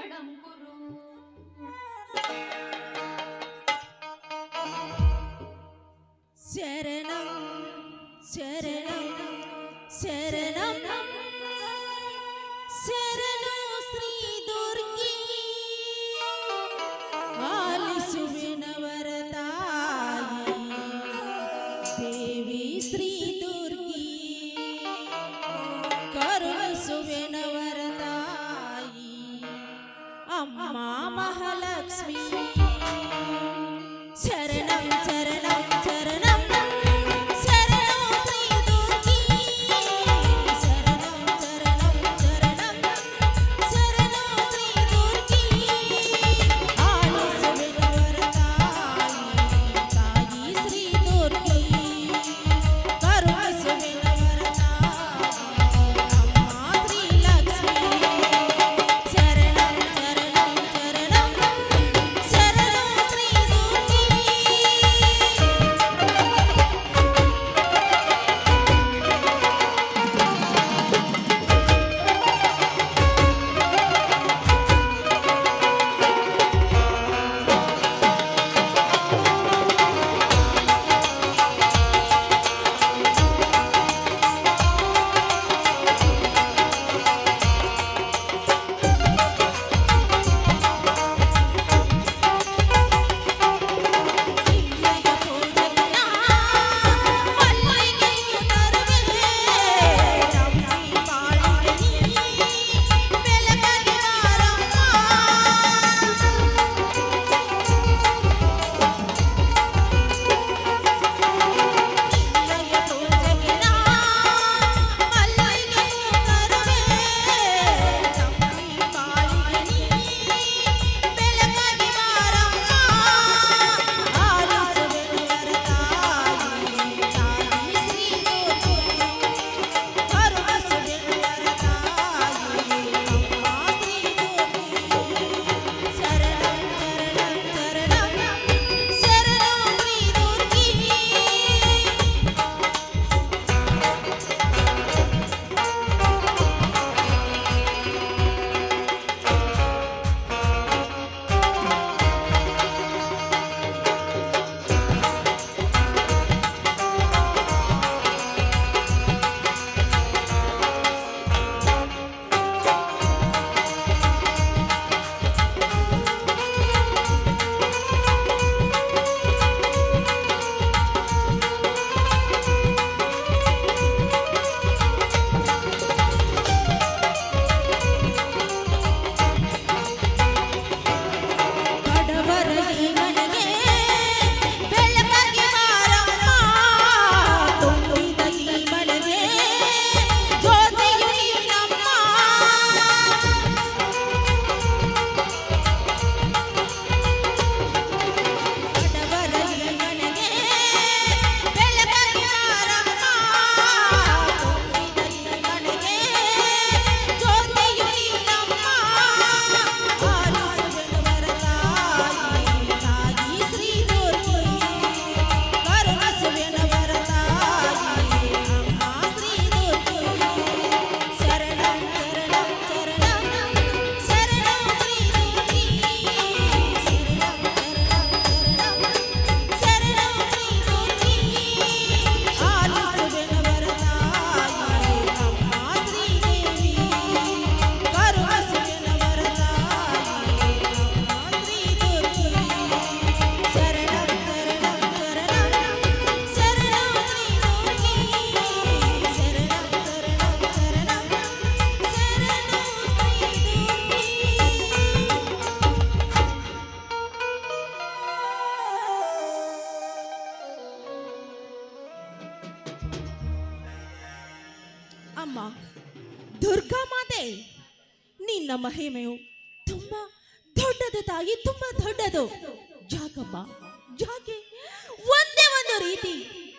स्मरणं कुरु शरणं शरण ಅಮ್ಮ, ದುರ್ಗಾ ಮಾತೆ, ನಿನ್ನ ಮಹಿಮೆಯು ತುಂಬಾ ದೊಡ್ಡದು ತಾಯಿ, ತುಂಬಾ ದೊಡ್ಡದು. ಜಾಗಮ್ಮ ಜಾಗೆ ಒಂದೇ ಒಂದು ರೀತಿ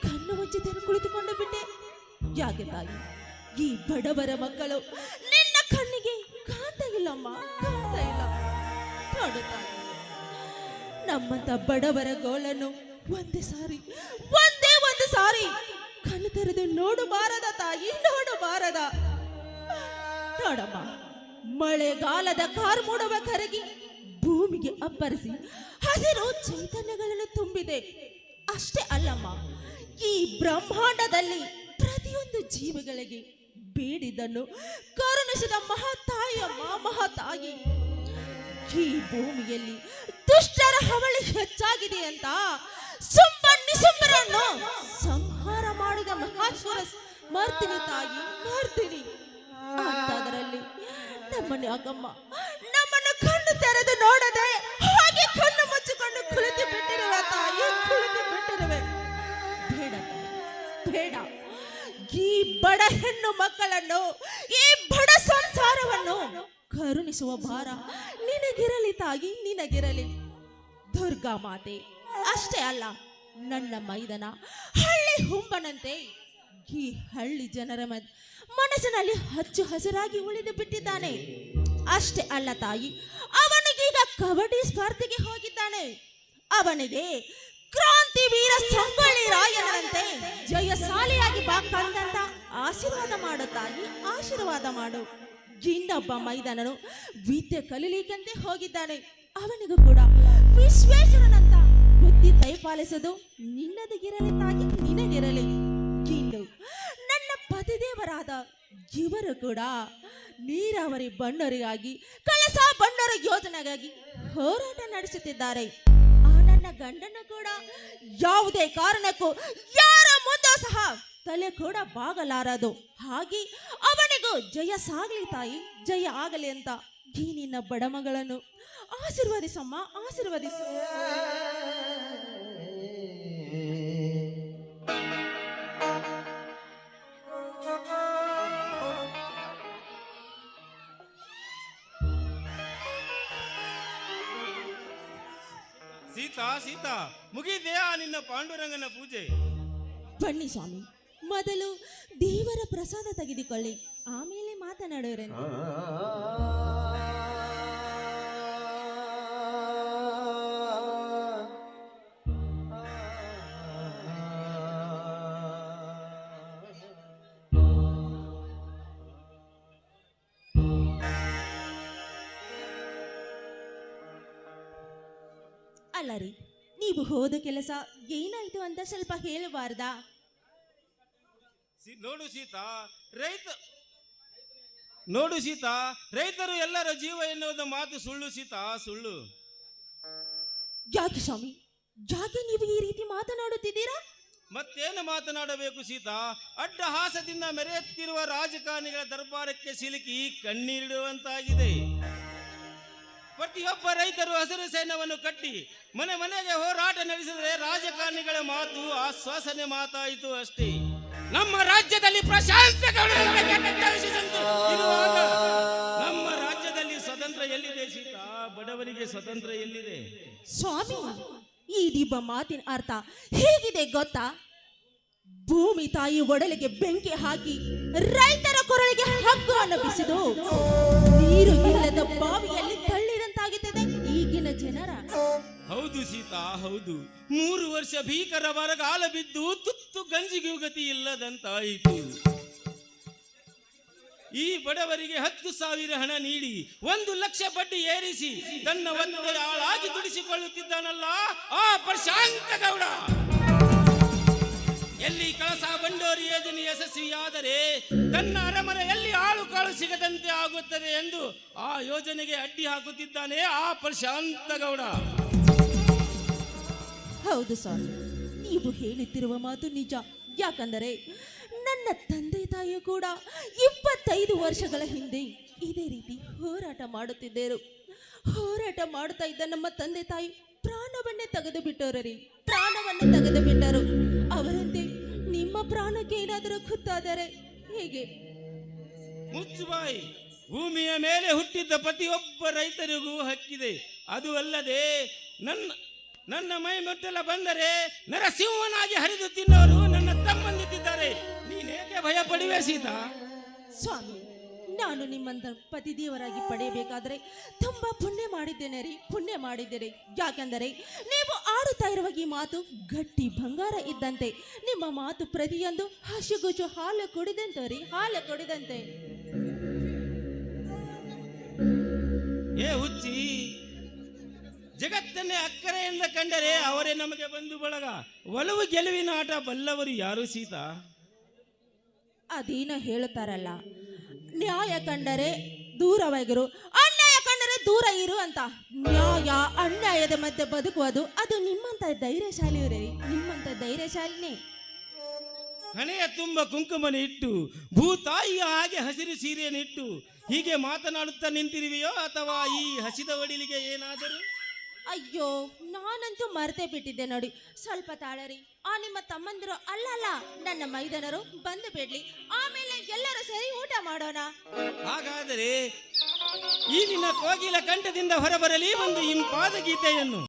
ಕಣ್ಣು ಮುಚ್ಚಿದನ್ನು ಕುಳಿತುಕೊಂಡು ಬಿಟ್ಟೆ. ಜಾಗೆ ತಾಯಿ, ಈ ಬಡವರ ಮಕ್ಕಳು ನಿನ್ನ ಕಣ್ಣಿಗೆ ಕಾಣ್ತಾ ಇಲ್ಲಮ್ಮ, ಕಾಣ್ತಾ ಇಲ್ಲ. ನಮ್ಮಂತ ಬಡವರ ಗೋಳನ್ನು ಒಂದೇ ಸಾರಿ, ಒಂದೇ ಒಂದು ಸಾರಿ ತೆರೆದು ನೋಡಬಾರದ ತಾಯಿ, ನೋಡಬಾರದ. ನೋಡಮ್ಮ, ಮಳೆಗಾಲದ ಕಾರ್ ಮೂಡುವ ಕರಗಿ ಭೂಮಿಗೆ ಅಪ್ಪರಿಸಿ ಹಸಿರು ಚೈತನ್ಯಗಳನ್ನು ತುಂಬಿದೆ. ಅಷ್ಟೇ ಅಲ್ಲಮ್ಮ, ಈ ಬ್ರಹ್ಮಾಂಡದಲ್ಲಿ ಪ್ರತಿಯೊಂದು ಜೀವಿಗಳಿಗೆ ಬೇಡಿದ್ದನ್ನು ಕರುಣಿಸಿದ ಮಹತಾಯಮ್ಮ ಮಹಾತಾಯಿ, ಈ ಭೂಮಿಯಲ್ಲಿ ದುಷ್ಟರ ಹವಳಿ ಹೆಚ್ಚಾಗಿದೆ ಅಂತ ಸುಂಬ ನಿಸುಂಬರನ್ನು ಮಾಡಿದ ಮಹಾಶ್ವರ ಮರ್ತಿನಿ ತಾಯಿ, ಮಾಡ್ತೀನಿ. ಅಂತದರಲ್ಲಿ ನಮ್ಮನ್ನು ಅಗಮ್ಮ ನಮ್ಮನ್ನು ಕಣ್ಣು ತೆರೆದು ನೋಡದೆ ಹಾಗೆ ಕಣ್ಣು ಮುಚ್ಚಿಕೊಂಡು ಕುಳಿತು ಬಿಟ್ಟಿರುವ ತಾಯಿ, ಕುಳಿತು ಬಿಟ್ಟಿರುವೆ. ಬೇಡ ಬೇಡ. ಈ ಬಡ ಹೆಣ್ಣು ಮಕ್ಕಳನ್ನು, ಈ ಬಡ ಸಂಸಾರವನ್ನು ಕರುಣಿಸುವ ಭಾರ ನಿನಗಿರಲಿ ತಾಯಿ, ನಿನಗಿರಲಿ. ದುರ್ಗಾ ಮಾತೆ, ಅಷ್ಟೇ ಅಲ್ಲ. ನನ್ನ ಮೈದನ ಹಳ್ಳಿ ಹುಂಬನಂತೆ ಈ ಹಳ್ಳಿ ಜನರ ಮನಸ್ಸಿನಲ್ಲಿ ಹಚ್ಚು ಹಸಿರಾಗಿ ಉಳಿದು ಬಿಟ್ಟಿದ್ದಾನೆ. ಅಷ್ಟೇ ಅಲ್ಲ ತಾಯಿ, ಅವನಿಗೀಗ ಕಬಡ್ಡಿ ಸ್ಪರ್ಧೆಗೆ ಹೋಗಿದ್ದಾನೆ. ಅವನಿಗೆ ಕ್ರಾಂತಿ ವೀರ ಸಂಗೊಳ್ಳಿ ರಾಯನಂತೆ ಜಯಶಾಲಿಯಾಗಿ ಬಾ ಕಂದಂತ ಆಶೀರ್ವಾದ ಮಾಡು ತಾಯಿ, ಆಶೀರ್ವಾದ ಮಾಡು. ಇನ್ನೊಬ್ಬ ಮೈದಾನನು ವಿದ್ಯೆ ಕಲೀಲಿಕ್ಕಂತೆ ಹೋಗಿದ್ದಾನೆ. ಅವನಿಗೂ ಕೂಡ ವಿಶ್ವೇಶ್ವರನಂತ ಬುದ್ಧಿ ದಯಪಾಲಿಸೋದು ನಿನ್ನದಿಗಿರಲಿ ತಾಗಿ ನಿನಗಿರಲಿ. ಇಂದು ನನ್ನ ಪತಿದೇವರಾದ ಇವರು ಕೂಡ ನೀರಾವರಿ ಬಣ್ಣರಿಗಾಗಿ, ಕಳಸ ಬಣ್ಣರ ಯೋಜನೆಗಾಗಿ ಹೋರಾಟ ನಡೆಸುತ್ತಿದ್ದಾರೆ. ಆ ನನ್ನ ಗಂಡನು ಕೂಡ ಯಾವುದೇ ಕಾರಣಕ್ಕೂ ಯಾರ ಮುಂದೆ ಸಹ ತಲೆ ಕೂಡ ಬಾಗಲಾರದು. ಹಾಗೆ ಅವನಿಗೂ ಜಯ ಸಾಗಲಿ ತಾಯಿ, ಜಯ ಆಗಲಿ ಅಂತ ಈ ನಿನ್ನ ಬಡಮಗಳನ್ನು ಆಶೀರ್ವದಿಸಮ್ಮ, ಆಶೀರ್ವದಿಸು. ಸೀತಾ ಸೀತಾ ಮುಗಿದೆಯಾ ನಿನ್ನ ಪಾಂಡುರಂಗನ ಪೂಜೆ? ಬನ್ನಿ ಸ್ವಾಮಿ ಮೊದಲು ದೇವರ ಪ್ರಸಾದ ತೆಗೆದುಕೊಳ್ಳಿ. ಆಮೇಲೆ ಮಾತನಾಡೋರೆ ಅಲ್ಲ ರೀ ನೀವು ಹೋದ ಕೆಲಸ ಏನಾಯ್ತು ಅಂತ ಸ್ವಲ್ಪ ಹೇಳಬಾರ್ದಾ ಸಿ- ನೋಡು ಸೀತಾ ರೈತ ನೋಡು ಸೀತಾ ರೈತರು ಎಲ್ಲರ ಜೀವ ಎನ್ನುವುದು ಮಾತು ಸುಳ್ಳು ಸೀತಾ ಸುಳ್ಳು. ಯಾಕೆ ಸ್ವಾಮಿ ಯಾಕೆ ನೀವು ಈ ರೀತಿ ಮಾತನಾಡುತ್ತಿದ್ದೀರಾ? ಮತ್ತೇನು ಮಾತನಾಡಬೇಕು ಸೀತಾ? ಅಡ್ಡಹಾಸದಿಂದ ಮೆರೆಯುತ್ತಿರುವ ರಾಜಕಾರಣಿಗಳ ದರ್ಬಾರಕ್ಕೆ ಸಿಲುಕಿ ಕಣ್ಣೀರಿಡುವಂತಾಗಿದೆ. ಪ್ರತಿಯೊಬ್ಬ ರೈತರು ಹಸಿರು ಸೈನ್ಯವನ್ನು ಕಟ್ಟಿ ಮನೆ ಮನೆಗೆ ಹೋರಾಟ ನಡೆಸಿದರೆ ರಾಜಕಾರಣಿಗಳ ಮಾತು ಆಶ್ವಾಸನೆ ಮಾತಾಯಿತು ಅಷ್ಟೇ. ನಮ್ಮ ರಾಜ್ಯದಲ್ಲಿ ಪ್ರಶಾಂತ ನಮ್ಮ ರಾಜ್ಯದಲ್ಲಿ ಸ್ವತಂತ್ರ ಎಲ್ಲಿದೆ ಸೀತಾ? ಬಡವರಿಗೆ ಸ್ವತಂತ್ರ ಎಲ್ಲಿದೆ? ಸ್ವಾಮಿ, ಈ ದಿಬ್ಬ ಮಾತಿನ ಅರ್ಥ ಹೇಗಿದೆ ಗೊತ್ತಾ? ಭೂಮಿ ತಾಯಿ ಒಡಲಿಗೆ ಬೆಂಕಿ ಹಾಕಿ ರೈತರ ಕೊರಳಿಗೆ ಹಗ್ಗವನ್ನು ಬಿಸಿದು, ನೀರು ಇಲ್ಲದ ಬಾವಿಯಲ್ಲಿ ಹೌದು. ಮೂರು ವರ್ಷ ಭೀಕರ ಬರಗಾಲ ಬಿದ್ದು ತುತ್ತು ಗಂಜಿಗೂ ಗತಿ ಇಲ್ಲದಂತಾಯಿತು. ಈ ಬಡವರಿಗೆ ಹತ್ತು ಸಾವಿರ ಹಣ ನೀಡಿ ಒಂದು ಲಕ್ಷ ಬಡ್ಡಿ ಏರಿಸಿ ತನ್ನ ಒಂದೇ ಆಳಾಗಿ ದುಡಿಸಿಕೊಳ್ಳುತ್ತಿದ್ದಾನಲ್ಲ, ಆ ಪ್ರಶಾಂತ ಗೌಡ. ಎಲ್ಲಿ ಕಳಸ ಬಂಡೋರಿ ಯೋಜನೆ ಯಶಸ್ವಿಯಾದರೆ ತನ್ನ ಅರಮನೆಯಲ್ಲಿ ಆಳು ಕಾಳು ಸಿಗದಂತೆ ಆಗುತ್ತದೆ ಎಂದು ಆ ಯೋಜನೆಗೆ ಅಡ್ಡಿ ಹಾಕುತ್ತಿದ್ದಾನೆ ಆ ಪ್ರಶಾಂತ ಗೌಡ. ಹೌದು ಸ್ವಾಮಿ, ನೀವು ಹೇಳುತ್ತಿರುವ ಮಾತು ನಿಜ. ಯಾಕಂದರೆ ನನ್ನ ತಂದೆ ತಾಯಿ ಕೂಡ ಇಪ್ಪತ್ತೈದು ವರ್ಷಗಳ ಹಿಂದೆ ಇದೇ ರೀತಿ ಹೋರಾಟ ಮಾಡುತ್ತಿದ್ದರು. ಹೋರಾಟ ಮಾಡುತ್ತಾ ಇದ್ದ ನಮ್ಮ ತಂದೆ ತಾಯಿ ಪ್ರಾಣವನ್ನೇ ತೆಗೆದು ಬಿಟ್ಟರು ರೀ. ಪ್ರಾಣವನ್ನೇ ತೆಗೆದು ಬಿಟ್ಟರು ಅವರಂತೆ ನಿಮ್ಮ ಪ್ರಾಣಕ್ಕೆ ಏನಾದರೂ ಗೊತ್ತಾದರೆ ಹೇಗೆ? ಮುಚ್ಚುಬಾಯಿ, ಭೂಮಿಯ ಮೇಲೆ ಹುಟ್ಟಿದ್ದ ಪ್ರತಿಯೊಬ್ಬ ರೈತರಿಗೂ ಹಕ್ಕಿದೆ. ಅದು ಅಲ್ಲದೆ ನನ್ನ ನನ್ನ ಮೈ ಮೆಟ್ಟಲ ಬಂದರೆ ನರಸಿಂಹನಾಗಿ ಹರಿದು ತಿನ್ನೋರು ನನ್ನ ತಮ್ಮಂದಿದ್ದಾರೆ ನೀನೇಕೆ ಭಯ ಪಡಿವೆ ಸೀತಾ? ಸ್ವಾಮಿ ನಾನು ನಿಮ್ಮಂತ ಪತಿದೇವರಾಗಿ ಪಡೆಯಬೇಕಾದ್ರೆ ತುಂಬಾ ಪುಣ್ಯ ಮಾಡಿದ್ದೇನೆ ರೀ ಪುಣ್ಯ ಮಾಡಿದ್ದೇನೆ. ಯಾಕೆಂದರೆ ನೀವು ಆಡುತ್ತಾ ಇರುವ ಈ ಮಾತು ಗಟ್ಟಿ ಬಂಗಾರ ಇದ್ದಂತೆ. ನಿಮ್ಮ ಮಾತು ಪ್ರತಿಯೊಂದು ಹಸುಗುಜು ಹಾಲು ಕುಡಿದಂತೆ ರೀ ಹಾಲು ಕುಡಿದಂತೆ ಏ ಹುಚ್ಚಿ ಜಗತ್ತನ್ನೇ ಅಕ್ಕರೆಯಿಂದ ಕಂಡರೆ ಅವರೇ ನಮಗೆ ಬಂಧು ಬಳಗ. ಒಲವು ಗೆಲುವಿನ ಆಟ ಬಲ್ಲವರು ಯಾರು ಸೀತಾ? ಅದೇನೋ ಹೇಳ್ತಾರಲ್ಲ ನ್ಯಾಯ ಕಂಡರೆ ದೂರವಾಗಿರು ಅನ್ಯಾಯ ಕಂಡರೆ ದೂರ ಇರು ಅಂತ. ನ್ಯಾಯ ಅನ್ಯಾಯದ ಮಧ್ಯೆ ಬದುಕುವುದು ಅದು ನಿಮ್ಮಂತ ಧೈರ್ಯಶಾಲಿಯವರೇ ನಿಮ್ಮಂತ ಧೈರ್ಯಶಾಲಿನೇ. ಹಣೆಯ ತುಂಬ ಕುಂಕುಮನ ಇಟ್ಟು ಭೂತಾಯಿಯ ಹಾಗೆ ಹಸಿರು ಸೀರೆಯನ್ನಿಟ್ಟು ಹೀಗೆ ಮಾತನಾಡುತ್ತಾ ನಿಂತಿರುವೆಯೋ ಅಥವಾ ಈ ಹಸಿದ ಒಡಿಲಿಗೆ ಏನಾದರೂ? ಅಯ್ಯೋ, ನಾನಂತೂ ಮರೆತೇ ಬಿಟ್ಟಿದ್ದೆ ನೋಡಿ. ಸ್ವಲ್ಪ ತಾಳರಿ. ಆ ನಿಮ್ಮ ತಮ್ಮಂದಿರು ಅಲ್ಲಲ್ಲ ನನ್ನ ಮೈದನರು ಬಂದು ಬಿಡ್ಲಿ. ಆಮೇಲೆ ಎಲ್ಲರೂ ಸೇರಿ ಊಟ ಮಾಡೋಣ. ಹಾಗಾದರೆ ಈ ನಿನ್ನ ಕೋಗಿಲ ಕಂಠದಿಂದ ಹೊರಬರಲಿ ಒಂದು ಇಂಪಾದ ಗೀತೆಯನ್ನು